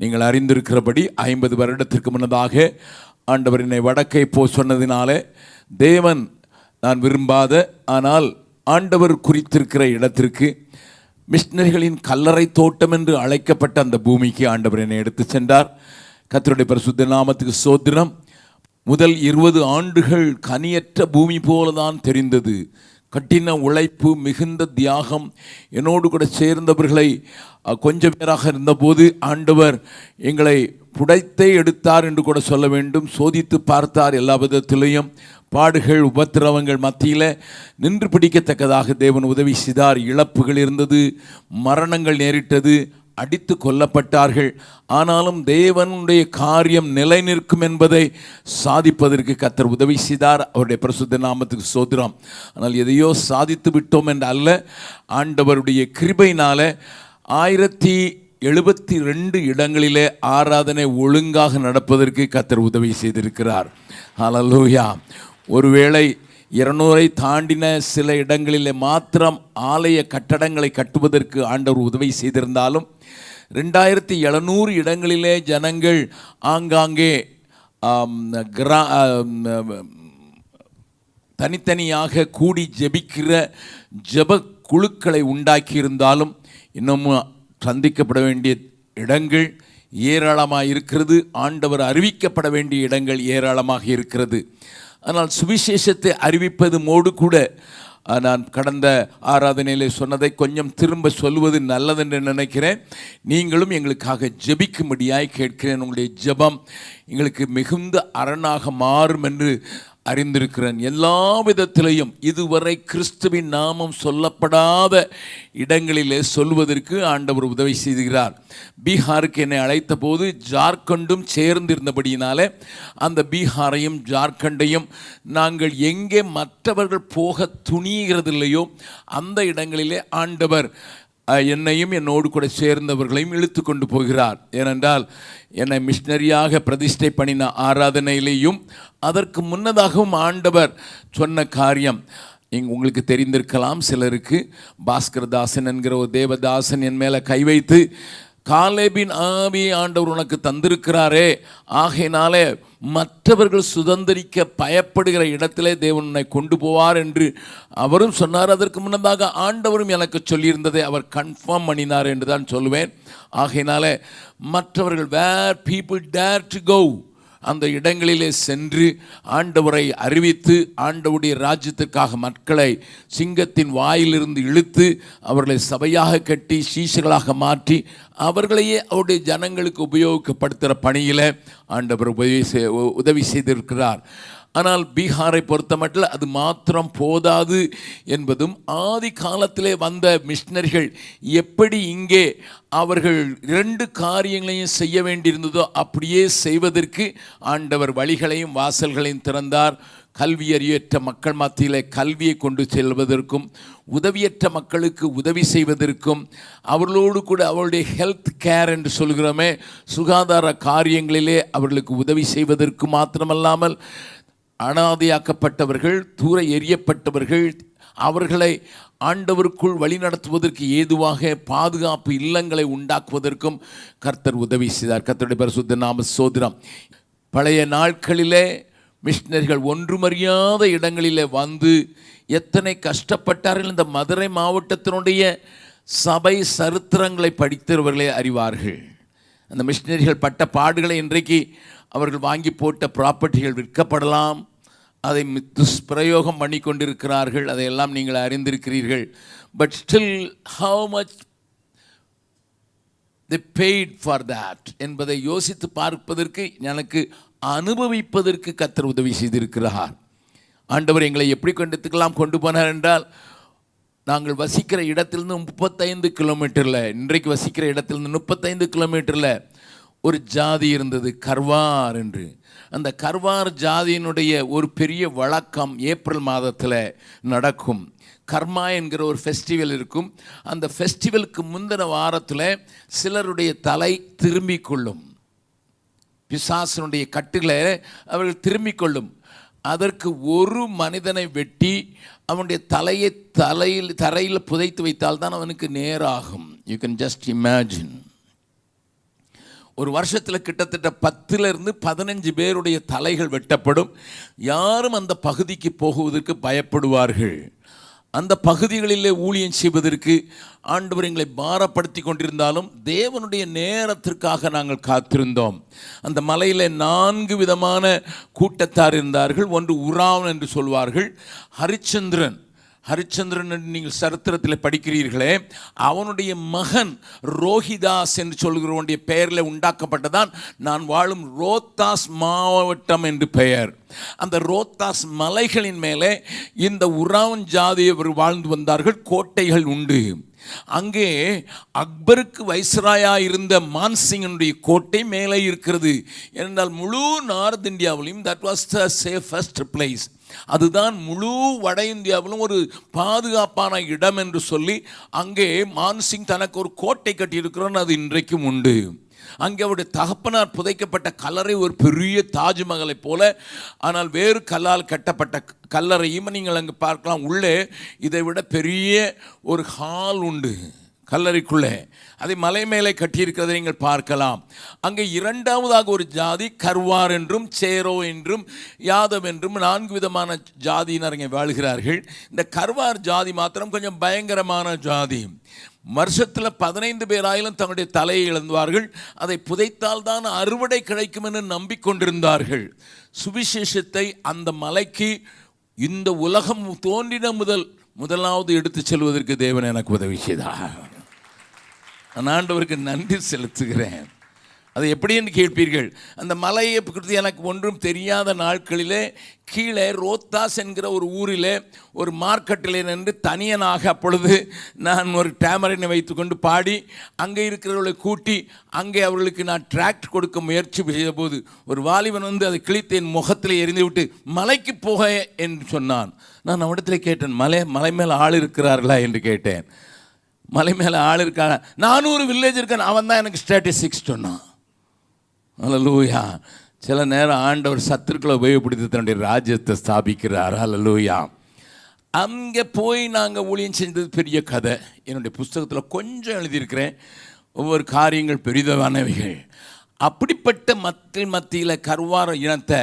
நீங்கள் அறிந்திருக்கிறபடி ஐம்பது வருடத்திற்கு முன்னதாக ஆண்டவர் என்னை வடக்கை போ சொன்னதினாலே தேவன் நான் விரும்பாத ஆனால் ஆண்டவர் குறித்திருக்கிற இடத்திற்கு மிஷினரிகளின் கல்லறை தோட்டம் என்று அழைக்கப்பட்ட அந்த பூமிக்கு ஆண்டவர் என்னை எடுத்து சென்றார். கத்தருடைய பரிசுத்த நாமத்துக்கு சோதனம் முதல் இருபது ஆண்டுகள் கனியற்ற பூமி போலதான் தெரிந்தது. கட்டின உழைப்பு மிகுந்த தியாகம் என்னோடு கூட சேர்ந்தவர்களை கொஞ்ச கொஞ்சம் பேராக இருந்தபோது ஆண்டவர் எங்களை புடைத்தே எடுத்தார் என்று கூட சொல்ல வேண்டும். சோதித்து பார்த்தார் எல்லா விதத்திலையும். பாடுகள் உபத்திரவங்கள் மத்தியில் நின்று பிடிக்கத்தக்கதாக தேவன் உதவி செய்தார். இழப்புகள் இருந்தது மரணங்கள் நேரிட்டது. அடித்து கொல்லப்பட்டார்கள். ஆனாலும் தேவனுடைய காரியம் நிலை நிற்கும் என்பதை சாதிப்பதற்கு கத்தர் உதவி செய்தார். அவருடைய பிரசுத்த நாமத்துக்கு சோதரம் ஆனால் எதையோ சாதித்து விட்டோம் என்று அல்ல ஆண்டவருடைய கிருபையினால் ஆயிரத்தி எழுபத்தி ரெண்டு இடங்களிலே ஆராதனை ஒழுங்காக நடப்பதற்கு கத்தர் உதவி செய்திருக்கிறார். ஹலலூயா ஒருவேளை இருநூறை தாண்டின சில இடங்களிலே மாத்திரம் ஆலய கட்டடங்களை கட்டுவதற்கு ஆண்டவர் உதவி செய்திருந்தாலும் ரெண்டாயிரத்தி எழுநூறு இடங்களிலே ஜனங்கள் ஆங்காங்கே கிரா தனித்தனியாக கூடி ஜெபிக்கிற ஜெப குழுக்களை உண்டாக்கியிருந்தாலும் இன்னமும் சந்திக்கப்பட வேண்டிய இடங்கள் ஏராளமாக இருக்கிறது ஆண்டவர் அறிவிக்கப்பட வேண்டிய இடங்கள் ஏராளமாக இருக்கிறது. ஆனால் சுவிசேஷத்தை அறிவிப்பது மோடு கூட நான் கடந்த ஆராதனையில் சொன்னதை கொஞ்சம் திரும்ப சொல்வது நல்லதென்று நினைக்கிறேன். நீங்களும் எங்களுக்காக ஜெபிக்கும்படியாய் கேட்கிறேன். உங்களுடைய ஜெபம் எங்களுக்கு மிகுந்த அரணாக மாறும் என்று அறிந்திருக்கிறேன். எல்லா விதத்திலையும் இதுவரை கிறிஸ்துவின் நாமம் சொல்லப்படாத இடங்களிலே சொல்வதற்கு ஆண்டவர் உதவி செய்கிறார். பீகாருக்கு என்னை அழைத்த போது ஜார்க்கண்டும் சேர்ந்திருந்தபடியினாலே அந்த பீகாரையும் ஜார்க்கண்டையும் நாங்கள் எங்கே மற்றவர்கள் போக துணிகிறதில்லையோ அந்த இடங்களிலே ஆண்டவர் என்னையும் என்னோடு கூட சேர்ந்தவர்களையும் இழுத்து கொண்டு போகிறார். ஏனென்றால் என்னை மிஷினரியாக பிரதிஷ்டை பண்ணின ஆராதனையிலேயும் அதற்கு முன்னதாகவும் ஆண்டவர் சொன்ன காரியம். இங்கே உங்களுக்கு தெரிந்திருக்கலாம் சிலருக்கு பாஸ்கரதாசன் என்கிற ஒரு தேவதாசன் என் மேலே கை வைத்து காலேபின் ஆவி ஆண்டவர் உனக்கு தந்திருக்கிறாரே. ஆகையினாலே மற்றவர்கள் சுதந்திரிக்க பயப்படுகிற இடத்திலே தேவன் உன்னை கொண்டு போவார் என்று அவரும் சொன்னார். அதற்கு முன்னதாக ஆண்டவரும் எனக்கு சொல்லியிருந்ததை அவர் கன்ஃபார்ம் பண்ணினார் என்று தான் சொல்லுவேன் ஆகையினாலே மற்றவர்கள் where people dare to go அந்த இடங்களிலே சென்று ஆண்டவரை அறிவித்து ஆண்டவுடைய ராஜ்யத்திற்காக மக்களை சிங்கத்தின் வாயிலிருந்து இழுத்து அவர்களை சபையாக கட்டி சீசர்களாக மாற்றி அவர்களையே அவருடைய ஜனங்களுக்கு உபயோகப்படுத்துகிற பணியில் ஆண்டவர் உதவி செய் உதவி செய்திருக்கிறார். ஆனால் பீகாரை பொறுத்தமட்டில் அது மாத்திரம் போதாது என்பதும் ஆதி காலத்திலே வந்த மிஷினரிகள் எப்படி இங்கே அவர்கள் இரண்டு காரியங்களையும் செய்ய வேண்டியிருந்ததோ அப்படியே செய்வதற்கு ஆண்டவர் வழிகளையும் வாசல்களையும் திறந்தார். கல்வியறியற்ற மக்கள் மத்தியிலே கல்வியை கொண்டு செல்வதற்கும் உதவியற்ற மக்களுக்கு உதவி செய்வதற்கும் அவர்களோடு கூட அவருடைய ஹெல்த் கேர் என்று சொல்கிறோமே சுகாதார காரியங்களிலே அவர்களுக்கு உதவி செய்வதற்கு மாத்திரமல்லாமல் அனாதையாக்கப்பட்டவர்கள் தூர எறியப்பட்டவர்கள் அவர்களை ஆண்டவருக்குள் வழிநடத்துவதற்கு ஏதுவாக பாதுகாப்பு இல்லங்களை உண்டாக்குவதற்கும் கர்த்தர் உதவி செய்தார். கர்த்தருடைய பரிசுத்த நாம சோதரம். பழைய நாட்களிலே மிஷினரிகள் ஒன்றுமறியாத இடங்களிலே வந்து எத்தனை கஷ்டப்பட்டார்கள் இந்த மதுரை மாவட்டத்தினுடைய சபை சரித்திரங்களை படித்தவர்களே அறிவார்கள். அந்த மிஷினரிகள் பட்ட பாடுகளை இன்றைக்கு அவர்கள் வாங்கி போட்ட ப்ராப்பர்ட்டிகள் விற்கப்படலாம். அதை துஷ்பிரயோகம் பண்ணி கொண்டிருக்கிறார்கள். அதையெல்லாம் நீங்கள் அறிந்திருக்கிறீர்கள். But still how much the paid for that என்பதை யோசித்து பார்ப்பதற்கு எனக்கு அனுபவிப்பதற்கு கத்தர் உதவி செய்திருக்கிறார். ஆண்டவர் எங்களை எப்படி கொண்டுத்துக்கெல்லாம் கொண்டு போனார் என்றால் நாங்கள் வசிக்கிற இடத்திலிருந்து முப்பத்தைந்து கிலோமீட்டரில் இன்றைக்கு வசிக்கிற இடத்திலிருந்து முப்பத்தைந்து கிலோமீட்டரில் ஒரு ஜாதி இருந்தது கர்வார் என்று. அந்த கர்வார் ஜாதியினுடைய ஒரு பெரிய வழக்கம் ஏப்ரல் மாதத்தில் நடக்கும். கர்மா என்கிற ஒரு ஃபெஸ்டிவல் இருக்கும். அந்த ஃபெஸ்டிவலுக்கு முந்தின வாரத்தில் சிலருடைய தலை திரும்பிக் கொள்ளும். பிசாசனுடைய கட்டுகளை அவர்கள் திரும்பிக் கொள்ளும். அதற்கு ஒரு மனிதனை வெட்டி அவனுடைய தலையை தலையில் தரையில் புதைத்து வைத்தால் தான் அவனுக்கு நேராகும். யூ கேன் ஜஸ்ட் இமேஜின் ஒரு வருஷத்தில் கிட்டத்தட்ட பத்துலேருந்து பதினஞ்சு பேருடைய தலைகள் வெட்டப்படும். யாரும் அந்த பகுதிக்கு போகுவதற்கு பயப்படுவார்கள். அந்த பகுதிகளிலே ஊழியம் செய்வதற்கு ஆண்டவர் எங்களை பாரப்படுத்தி கொண்டிருந்தாலும் தேவனுடைய நேரத்திற்காக நாங்கள் காத்திருந்தோம். அந்த மலையில் நான்கு விதமான கூட்டத்தார் இருந்தார்கள். ஒன்று உராவன் என்று சொல்வார்கள். ஹரிச்சந்திரன் ஹரிச்சந்திரன் என்று நீங்கள் சரித்திரத்தில் படிக்கிறீர்களே அவனுடைய மகன் ரோஹிதாஸ் என்று சொல்கிறவனுடைய பெயரில் உண்டாக்கப்பட்டதான் நான் வாழும் ரோத்தாஸ் மாவட்டம் என்று பெயர். அந்த ரோத்தாஸ் மலைகளின் மேலே இந்த உராவன் ஜாதியவர் வாழ்ந்து வந்தார்கள் கோட்டைகள் உண்டு. அங்கே அக்பருக்கு வைஸ்ராயாக இருந்த மான்சிங்கனுடைய கோட்டை மேலே இருக்கிறது. என்றால் முழு நார்த் இந்தியாவிலையும் that was the safest place அதுதான் முழு வட இந்தியாவிலும் ஒரு பாதுகாப்பான இடம் என்று சொல்லி அங்கே மான்சிங் தனக்கு ஒரு கோட்டை கட்டியிருக்கிறோன்னு அது இன்றைக்கும் உண்டு. அங்கே அவருடைய தகப்பனார் புதைக்கப்பட்ட கல்லறை ஒரு பெரிய தாஜ்மஹலை போல ஆனால் வேறு கல்லால் கட்டப்பட்ட கல்லறையும் நீங்கள் அங்கே பார்க்கலாம். உள்ளே இதை விட பெரிய ஒரு ஹால் உண்டு. கல்லறைக்குள்ளே. அதை மலை மேலே கட்டியிருக்கிறதை நீங்கள் பார்க்கலாம். அங்கே இரண்டாவதாக ஒரு ஜாதி கர்வார் என்றும் சேரோ என்றும் யாதவ் என்றும் நான்கு விதமான ஜாதியினர் இங்கே வாழ்கிறார்கள். இந்த கர்வார் ஜாதி மாத்திரம் கொஞ்சம் பயங்கரமான ஜாதி. வருஷத்தில் பதினைந்து பேராயிலும் தங்களுடைய தலையை இழந்தார்கள் அதை புதைத்தால் தான் அறுவடை கிடைக்கும் என்று நம்பிக்கொண்டிருந்தார்கள். சுவிசேஷத்தை அந்த மலைக்கு இந்த உலகம் தோன்றின முதல் முதலாவது எடுத்துச் செல்வதற்கு தேவன் எனக்கு உதவி செய்தார். நான் ஆண்டவருக்கு நன்றி செலுத்துகிறேன். அது எப்படின்னு கேட்பீர்கள்? அந்த மலையை குறித்து எனக்கு ஒன்றும் தெரியாத நாட்களிலே கீழே ரோத்தாஸ் என்கிற ஒரு ஊரில் ஒரு மார்க்கெட்டில் நின்று தனியனாக அப்பொழுது நான் ஒரு டேமரினை வைத்துக்கொண்டு பாடி அங்கே இருக்கிறவர்களை கூட்டி அங்கே அவர்களுக்கு நான் டிராக்ட் கொடுக்க முயற்சி செய்தபோது ஒரு வாலிபன் வந்து அதை கிழித்து என் முகத்தில் எரிந்துவிட்டு மலைக்கு போக என்று சொன்னான். நான் அவனிடத்தில் கேட்டேன் மலை மலை மேலே ஆள் இருக்கிறார்களா? என்று கேட்டேன். மலை மேலே ஆள் இருக்கா நானூறு வில்லேஜ் இருக்கேன். அவன் தான் எனக்கு ஸ்டாட்டிஸ்டிக்ஸ் சொன்னான். லூயா சில நேரம் ஆண்டவர் சத்துருக்களை உபயோகப்படுத்தி தன்னுடைய ராஜ்யத்தை ஸ்தாபிக்கிறார். லூயா அங்கே போய் நாங்கள் ஊழியம் செஞ்சது பெரிய கதை. என்னுடைய புஸ்தகத்தில் கொஞ்சம் எழுதியிருக்கிறேன். ஒவ்வொரு காரியங்கள் பெரிதவானவைகள் அப்படிப்பட்ட மக்கள் மத்தியில் கருவார இனத்தை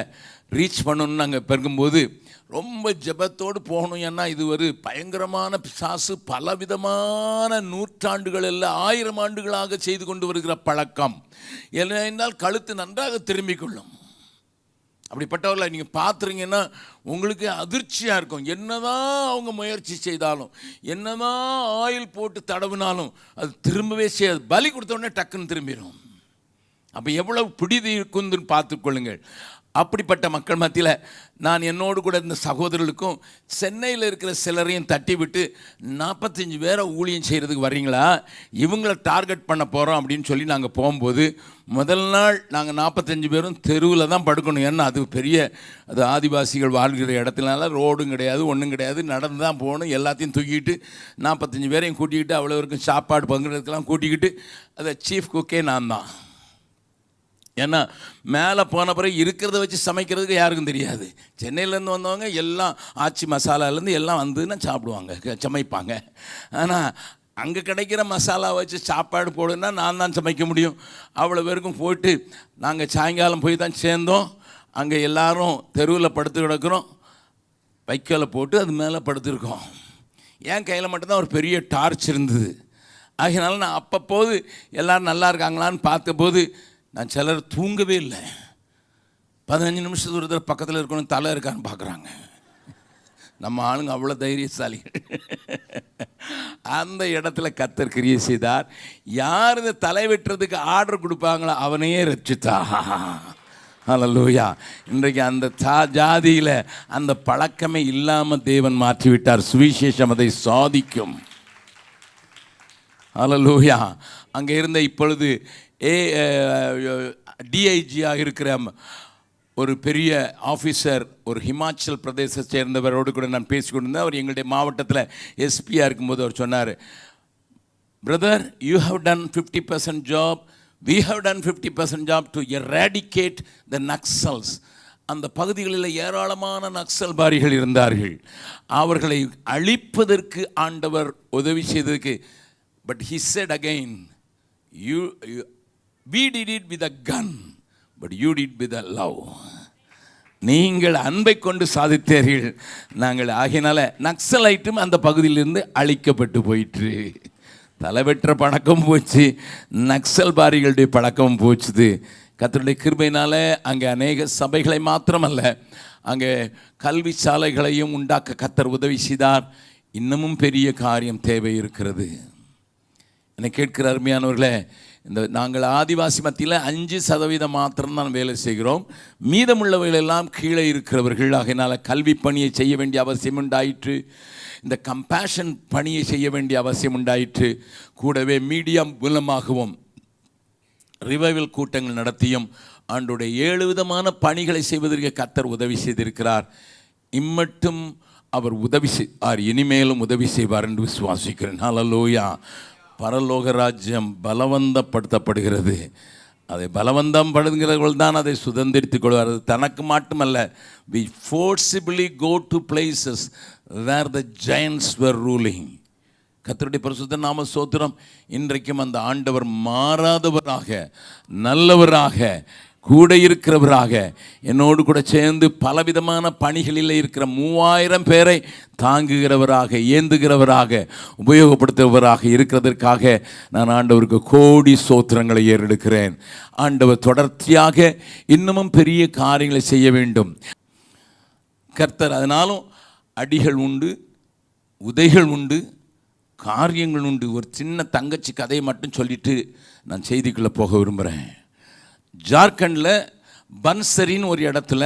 ரீச் பண்ணணும்னு நாங்கள் பெருகும்போது ரொம்ப ஜெபத்தோடு போகணும் ஏன்னா இது ஒரு பயங்கரமான பிசாசு பலவிதமான நூற்றாண்டுகள் எல்லாம் ஆயிரம் ஆண்டுகளாக செய்து கொண்டு வருகிற பழக்கம். என்றால் கழுத்து நன்றாக திரும்பிக் கொள்ளும். அப்படிப்பட்டவர்களை நீங்கள் பார்த்துறீங்கன்னா உங்களுக்கு அதிர்ச்சியாக இருக்கும். என்னதான் அவங்க முயற்சி செய்தாலும் என்னதான் ஆயில் போட்டு தடவினாலும் அது திரும்பவே செய்யாது. பலி கொடுத்த உடனே டக்குன்னு திரும்பிடும் அப்போ எவ்வளவு பிடிதி இருக்குதுன்னு பார்த்துக்கொள்ளுங்கள் அப்படிப்பட்ட மக்கள் மத்தியில் நான் என்னோடு கூட இருந்த சகோதரர்களுக்கும் சென்னையில் இருக்கிற சிலரையும் தட்டி விட்டு நாற்பத்தஞ்சு பேரை ஊழியம் செய்கிறதுக்கு வர்றீங்களா? இவங்களை டார்கெட் பண்ண போகிறோம் அப்படின்னு சொல்லி நாங்கள் போகும்போது முதல் நாள் நாங்கள் நாற்பத்தஞ்சு பேரும் தெருவில் தான் படுக்கணும். ஏன்னா அது பெரிய அது ஆதிவாசிகள் வாழ்கிற இடத்துலனால ரோடும் கிடையாது ஒன்றும் கிடையாது. நடந்து தான் போகணும். எல்லாத்தையும் தூக்கிட்டு நாற்பத்தஞ்சு பேரையும் கூட்டிக்கிட்டு அவ்வளோ இருக்கும் சாப்பாடு பங்குறதுக்கெல்லாம் கூட்டிக்கிட்டு அதை சீஃப் குக்கே நான் தான். ஏன்னா மேலே போன பிறகு இருக்கிறத வச்சு சமைக்கிறதுக்கு யாருக்கும் தெரியாது. சென்னையிலேருந்து வந்தவங்க எல்லாம் ஆச்சி மசாலாலேருந்து எல்லாம் வந்துன்னா சாப்பிடுவாங்க சமைப்பாங்க. ஆனால் அங்கே கிடைக்கிற மசாலா வச்சு சாப்பாடு போடுன்னா நான் தான் சமைக்க முடியும். அவ்வளோ பேருக்கும் போயிட்டு நாங்கள் சாயங்காலம் போய் தான் சேர்ந்தோம். அங்கே எல்லாரும் தெருவில் படுத்து கிடக்கிறோம். வைக்கோலை போட்டு அது மேலே படுத்துருக்கோம். என் கையில் மட்டும்தான் ஒரு பெரிய டார்ச் இருந்தது. ஆகையினால நான் அப்பப்போது எல்லோரும் நல்லா இருக்காங்களான்னு பார்த்தபோது நான் சிலர் தூங்கவே இல்லை. பதினஞ்சு நிமிஷத்து ஒரு தடவை பக்கத்தில் இருக்கணும் தலை இருக்கான்னு பார்க்குறாங்க. நம்ம ஆளுங்க அவ்வளோ தைரியசாலி. அந்த இடத்துல கத்தர் கிரியை செய்தார். யார் இந்த தலை வெட்டுறதுக்கு ஆர்டர் கொடுப்பாங்களோ அவனையே ரட்சித்தா. ஹலலூயா இன்றைக்கு அந்த சா ஜாதியில் அந்த பழக்கமே இல்லாமல் தேவன் மாற்றிவிட்டார். சுவிசேஷம் அதை சாதிக்கும். அலலூயா அங்கே இருந்த இப்பொழுது ஏ டிஐஜியாக eh, இருக்கிற ஒரு பெரிய ஆஃபீஸர் ஒரு ஹிமாச்சல் பிரதேசத்தை சேர்ந்தவரோடு கூட நான் பேசிக்கொண்டிருந்தேன். அவர் எங்களுடைய மாவட்டத்தில் எஸ்பியாக இருக்கும்போது அவர் சொன்னார் brother you have done fifty percent job we have done fifty percent job to eradicate the Naxals அந்த பகுதிகளில் ஏராளமான நக்சல்பாரிகள் இருந்தார்கள். அவர்களை அழிப்பதற்கு ஆண்டவர் உதவி but he said again you we did it with a gun but you did with a love. நீங்கள் அன்பை கொண்டு சாதித்தீர்கள். நாங்கள் ஆகினால நக்சலைட்டும் அந்த பகுதியிலிருந்து அழிக்கப்பட்டு போயிற்று. தலைவெற்ற பழக்கம் போச்சு நக்சல் பாரிகளுடைய பழக்கம் போச்சுது. கத்தருடைய கிருபையினால அங்கே அநேக சபைகளை மாத்திரமல்ல அங்கே கல்வி சாலைகளையும் உண்டாக்க கத்தர் உதவி செய்தார். இன்னமும் பெரிய காரியம் தேவை இருக்கிறது. என்னை கேட்கிற அருமையானவர்களே இந்த நாங்கள் ஆதிவாசி மத்தியில் அஞ்சு சதவீதம் மாத்திரம்தான் வேலை செய்கிறோம். மீதமுள்ளவர்கள் எல்லாம் கீழே இருக்கிறவர்கள். ஆகையினால கல்வி பணியை செய்ய வேண்டிய அவசியம் உண்டாயிற்று. இந்த கம்பேஷன் பணியை செய்ய வேண்டிய அவசியம் உண்டாயிற்று. கூடவே மீடியா மூலமாகவும் ரிவைவல் கூட்டங்கள் நடத்தியும் ஆண்டுடைய ஏழு விதமான பணிகளை செய்வதற்கு கத்தர் உதவி செய்திருக்கிறார். இம்மட்டும் அவர் உதவி செய்வார் இனிமேலும் உதவி செய்வார் என்று விசுவாசிக்கிறேன். ஹalleluya பரலோக ராஜ்யம் பலவந்தப்படுத்தப்படுகிறது. அதை பலவந்தம் படுங்கிறவர்கள் தான் அதை சுதந்திரித்துக் கொள்வார். தனக்கு மட்டுமல்ல. We forcibly go to places where the giants were ruling கத்தருடைய பரிசுத்த நாம சோத்திரம் இன்றைக்கும் அந்த ஆண்டவர் மாறாதவராக நல்லவராக கூட இருக்கிறவராக என்னோடு கூட சேர்ந்து பலவிதமான பணிகளில் இருக்கிற மூவாயிரம் பேரை தாங்குகிறவராக ஏந்துகிறவராக உபயோகப்படுத்துபவராக இருக்கிறதற்காக நான் ஆண்டவருக்கு கோடி சோத்திரங்களை ஏறெடுக்கிறேன். ஆண்டவர் தொடர்ச்சியாக இன்னமும் பெரிய காரியங்களை செய்ய வேண்டும். கர்த்தர் அதனாலும் அடிகள் உண்டு உதைகள் உண்டு காரியங்கள் உண்டு. ஒரு சின்ன தங்கச்சி கதையை மட்டும் சொல்லிட்டு நான் செய்திக்குள்ளே போக விரும்புகிறேன். ஜார்க்கண்டில் பன்சரின்னு ஒரு இடத்துல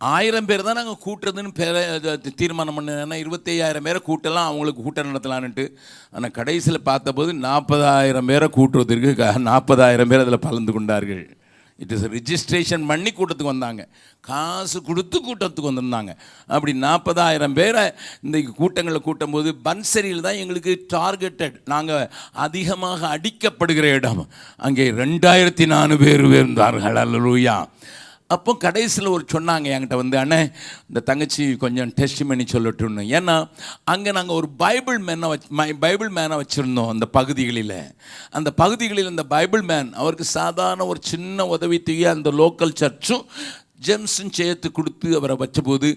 ஆயிரம் பேர் தான் நாங்கள் கூட்டுறதுன்னு பேர தீர்மானம் பண்ணேன்னா இருபத்தையாயிரம் பேரை கூட்டலாம் அவங்களுக்கு கூட்டம் நடத்தலான்ட்டு ஆனால் கடைசியில் பார்த்தபோது நாற்பதாயிரம் பேரை கூட்டுறதுக்கு நாற்பதாயிரம் பேர் அதில் பலந்து கொண்டார்கள். இட் இஸ் ரிஜிஸ்ட்ரேஷன் பண்ணி கூட்டத்துக்கு வந்தாங்க. காசு கொடுத்து கூட்டத்துக்கு வந்திருந்தாங்க. அப்படி நாற்பதாயிரம் பேரை இந்த கூட்டங்களில் கூட்டும்போது பன்சரியில் தான் எங்களுக்கு டார்கெட்டட் நாங்கள் அதிகமாக அடிக்கப்படுகிற இடம். அங்கே ரெண்டாயிரத்தி நாலு பேர் இருந்தார்கள் அல்லூயா அப்போ கடைசியில் ஒரு சொன்னாங்க என்கிட்ட வந்து அண்ணே இந்த தங்கச்சி கொஞ்சம் டெஸ்ட் பண்ணி சொல்லட்டும்னு. ஏன்னா அங்கே நாங்கள் ஒரு பைபிள் மேனை வச் மை பைபிள் மேனை வச்சுருந்தோம் அந்த பகுதிகளில். அந்த பகுதிகளில் அந்த பைபிள் மேன் அவருக்கு சாதாரண ஒரு சின்ன உதவி தூய அந்த லோக்கல் சர்ச்சும் ஜெம்ஸும் சேர்த்து கொடுத்து அவரை வச்சபோது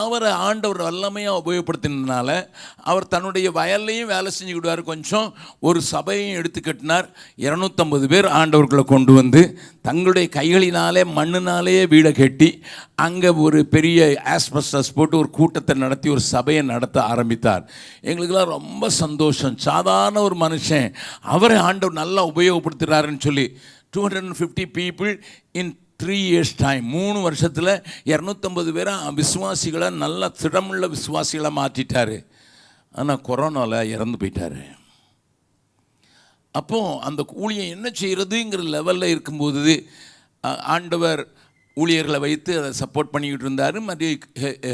அவரை ஆண்டவர் வல்லமையாக உபயோகப்படுத்தினதுனால அவர் தன்னுடைய வயல்லையும் வேலை செஞ்சுக்கிடுவார். கொஞ்சம் ஒரு சபையும் எடுத்து கட்டினார். இரநூத்தம்பது பேர் ஆண்டவர்களை கொண்டு வந்து தங்களுடைய கைகளினாலே மண்ணினாலேயே வீடை கட்டி அங்கே ஒரு பெரிய ஆஸ்பஸ்டஸ் போட்டு ஒரு கூட்டத்தை நடத்தி ஒரு சபையை நடத்த ஆரம்பித்தார். எங்களுக்கெல்லாம் ரொம்ப சந்தோஷம். சாதாரண ஒரு மனுஷன் அவரை ஆண்டவர் நல்லா உபயோகப்படுத்துகிறாருன்னு சொல்லி two hundred and fifty people in three years time மூணு வருஷத்தில் இரநூத்தம்பது பேரை விசுவாசிகளை நல்ல திடமுள்ள விசுவாசிகளை மாற்றிட்டார் ஆனால் கொரோனாவில் இறந்து போயிட்டாரு. அப்போ அந்த ஊழியம் என்ன செய்கிறதுங்கிற லெவலில் இருக்கும்போது ஆண்டவர் ஊழியர்களை வைத்து அதை சப்போர்ட் பண்ணிக்கிட்டு இருந்தார் மற்ற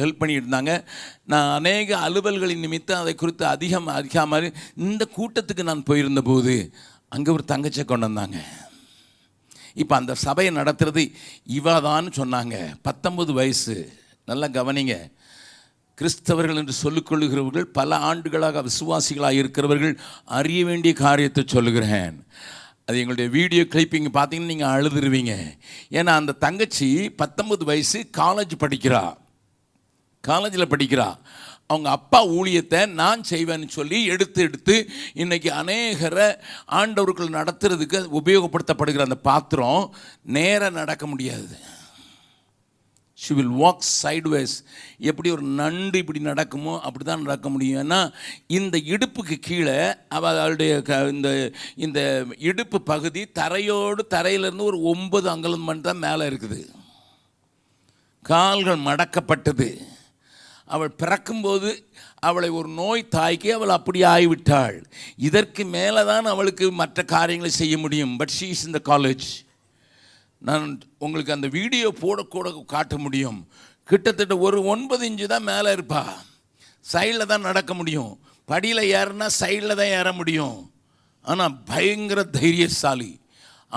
ஹெல்ப் பண்ணிக்கிட்டு இருந்தாங்க. நான் அநேக அலுவல்களின் நிமித்தம் அதை குறித்து அதிகம் அதிகமாக இந்த கூட்டத்துக்கு நான் போயிருந்த போது அங்கே ஒரு தங்கச்சியை கொண்டு வந்தாங்க. இப்போ அந்த சபையை நடத்துறது இவாதான்னு சொன்னாங்க. பத்தொன்பது வயசு. நல்லா கவனிங்க. கிறிஸ்தவர்கள் என்று சொல்லிக்கொள்கிறவர்கள் பல ஆண்டுகளாக விசுவாசிகளாக இருக்கிறவர்கள் அறிய வேண்டிய காரியத்தை சொல்லுகிறேன். அது எங்களுடைய வீடியோ கிளிப்பிங் பார்த்தீங்கன்னா நீங்கள் அழுதுருவீங்க. ஏன்னா அந்த தங்கச்சி பத்தொன்பது வயசு காலேஜ் படிக்கிறா. காலேஜில் படிக்கிறா. அவங்க அப்பா ஊழியத்தை நான் செய்வேன்னு சொல்லி எடுத்து எடுத்து இன்றைக்கி அநேகரை ஆண்டவர்கள் நடத்துறதுக்கு உபயோகப்படுத்தப்படுகிற அந்த பாத்திரம் நேராக நடக்க முடியாது. ஷி வில் வாக் சைட்வேஸ் எப்படி ஒரு நண்டு இப்படி நடக்குமோ அப்படி தான் நடக்க முடியும். ஏன்னா இந்த இடுப்புக்கு கீழே அவளுடைய க இந்த இந்த இடுப்பு பகுதி தரையோடு தரையிலேருந்து ஒரு ஒன்பது அங்கலம் மட்டும் தான் மேலே இருக்குது. கால்கள் மடக்கப்பட்டது. அவள் பிறக்கும்போது அவளை ஒரு நோய் தாய்க்கு அவள் அப்படி ஆகிவிட்டாள் இதற்கு மேலே தான் அவளுக்கு மற்ற காரியங்களை செய்ய முடியும். பட் ஷீ இஸ் இந்த காலேஜ் நான் உங்களுக்கு அந்த வீடியோ போடக்கூட காட்ட முடியும். கிட்டத்தட்ட ஒரு ஒன்பது இன்ச்சு தான் மேலே இருப்பா. சைடில் தான் நடக்க முடியும். படியில் ஏறினா சைடில் தான் ஏற முடியும். ஆனால் பயங்கர தைரியசாலி.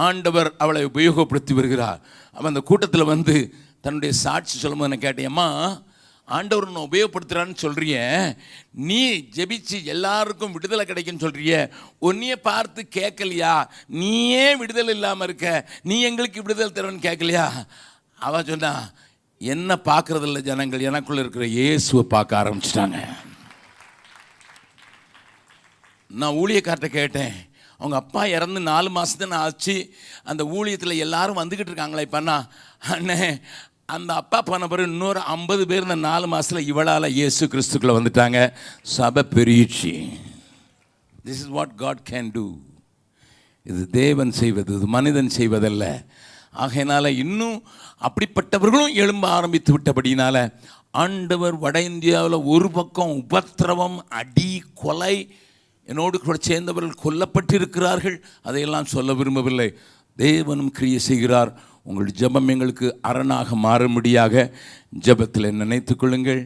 ஆண்டவர் அவளை உபயோகப்படுத்தி வருகிறார். அவன் அந்த கூட்டத்தில் வந்து தன்னுடைய சாட்சி சொல்லும்போது நான் கேட்டேன் அம்மா ஆண்டவர் உன்னை உபயோகப்படுத்துகிறான்னு சொல்கிறிய நீ ஜெபிச்சு எல்லாருக்கும் விடுதலை கிடைக்குன்னு சொல்கிறிய உன்னையே பார்த்து கேட்கலையா? நீயே விடுதலை இல்லாமல் இருக்க நீ எங்களுக்கு விடுதலை தருவன்னு கேட்கலையா? அவ சொன்னா என்ன பார்க்கறதில்ல ஜனங்கள் எனக்குள்ள இருக்கிற இயேசுவை பார்க்க ஆரம்பிச்சிட்டாங்க. நான் ஊழியக்கார்ட்ட கேட்டேன் அவங்க அப்பா இறந்து நாலு மாதம் ஆச்சு அந்த ஊழியத்தில் எல்லாரும் வந்துக்கிட்டு இருக்காங்களே? இப்போண்ணா அண்ணே அந்த அப்பா பண்ண பிறகு இன்னொரு ஐம்பது பேர் இந்த நாலு மாதத்தில் இவளால் இயேசு கிறிஸ்துக்குள்ளே வந்துட்டாங்க. சபை பெருகிச்சு this is what God can do இது தேவன் செய்வது இது மனிதன் செய்வதல்ல. ஆகையினால் இன்னும் அப்படிப்பட்டவர்களும் எழும்ப ஆரம்பித்து விட்டபடினால ஆண்டவர் வட இந்தியாவில் ஒரு பக்கம் உபத்திரவம் அடி கொலை என்னோடு கூட சேர்ந்தவர்கள் கொல்லப்பட்டிருக்கிறார்கள். அதையெல்லாம் சொல்ல விரும்பவில்லை. தேவனும் கிரியை செய்கிறார். உங்கள் ஜெபம் எங்களுக்கு அரணாக மாறும்படியாக ஜெபத்தில் நினைத்து கொள்ளுங்கள்.